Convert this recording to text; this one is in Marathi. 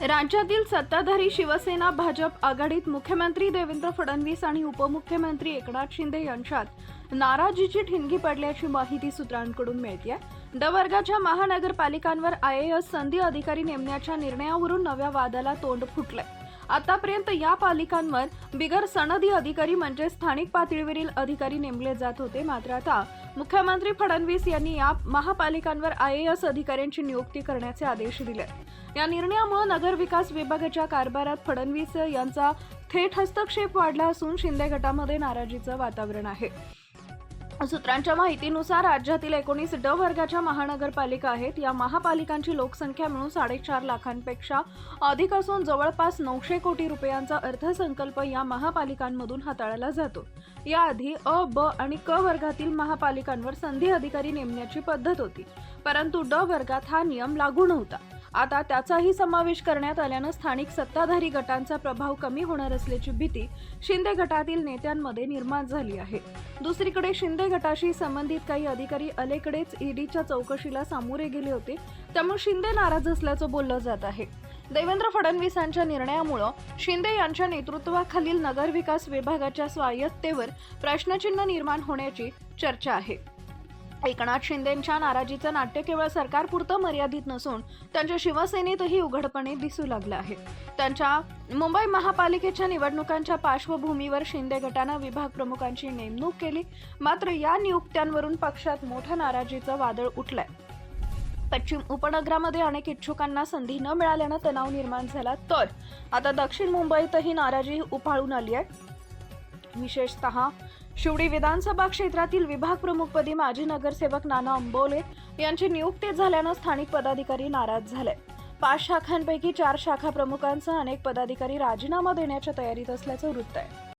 राज्यातील सत्ताधारी शिवसेना भाजप आघाडीत मुख्यमंत्री देवेंद्र फडणवीस आणि उपमुख्यमंत्री एकनाथ शिंदे यांच्यात नाराजीची ठिणगी पडल्याची माहिती सूत्रांकडून मिळते ड वर्गाच्या महानगरपालिकांवर आय ए एस संधी अधिकारी नेमण्याच्या निर्णयावरून नव्या वादाला तोंड फुटलंय. आतापर्यंत या पालिकांवर बिगर सनदी अधिकारी म्हणजे स्थानिक पातळीवरील अधिकारी नेमले जात होते. मात्र आता मुख्यमंत्री फडणवीस यांनी या महापालिकांवर आय ए एस अधिकाऱ्यांची नियुक्ती करण्याचे आदेश दिले. या निर्णयामुळे नगरविकास विभागाच्या कारभारात फडणवीस यांचा थेट हस्तक्षेप वाढला असून शिंदे गटामध्ये नाराजीचं वातावरण आहे. सूत्रांच्या माहितीनुसार राज्यातील एकोणीस ड वर्गाच्या महानगरपालिका आहेत. या महापालिकांची लोकसंख्या मिळून साडेचार लाखांपेक्षा अधिक असून जवळपास नऊशे कोटी रुपयांचा अर्थसंकल्प या महापालिकांमधून हाताळला जातो. याआधी अ ब आणि क वर्गातील महापालिकांवर संधी अधिकारी नेमण्याची पद्धत होती. परंतु ड वर्गात हा नियम लागू नव्हता. आता त्याचाही समावेश करण्यात आल्यानं स्थानिक सत्ताधारी गटांचा प्रभाव कमी होणार असल्याची भीती शिंदे गटातील नेत्यांमध्ये निर्माण झाली आहे. दुसरीकडे शिंदे गटाशी संबंधित काही अधिकारी अलीकडेच ईडीच्या चौकशीला सामोरे गेले होते. त्यामुळे शिंदे नाराज असल्याचं बोललं जात आहे. देवेंद्र फडणवीसांच्या निर्णयामुळं शिंदे यांच्या नेतृत्वाखालील नगरविकास विभागाच्या स्वायत्तेवर प्रश्नचिन्ह निर्माण होण्याची चर्चा आहे. एकनाथ शिंदेंच्या नाराजीचं नाट्य केवळ सरकारपुरतं मर्यादित नसून त्यांच्या शिवसेनेतही उघडपणे दिसू लागलं आहे. त्यांच्या मुंबई महापालिकेच्या निवडणुकांच्या पार्श्वभूमीवर शिंदे गटानं विभाग प्रमुखांची नेमणूक केली. मात्र या नियुक्त्यांवरून पक्षात मोठं नाराजीचं वादळ उठलंय. पश्चिम उपनगरामध्ये अनेक इच्छुकांना संधी न मिळाल्यानं तणाव निर्माण झाला. तर आता दक्षिण मुंबईतही नाराजी उफाळून आली आहे. विशेषतः शिवडी विधानसभा क्षेत्रातील विभाग प्रमुखपदी माजी नगरसेवक नाना अंबोले यांची नियुक्ती झाल्यानं स्थानिक पदाधिकारी नाराज झाले. पाच शाखांपैकी चार शाखा प्रमुखांसह अनेक पदाधिकारी राजीनामा देण्याच्या तयारीत असल्याचं वृत्त आहे.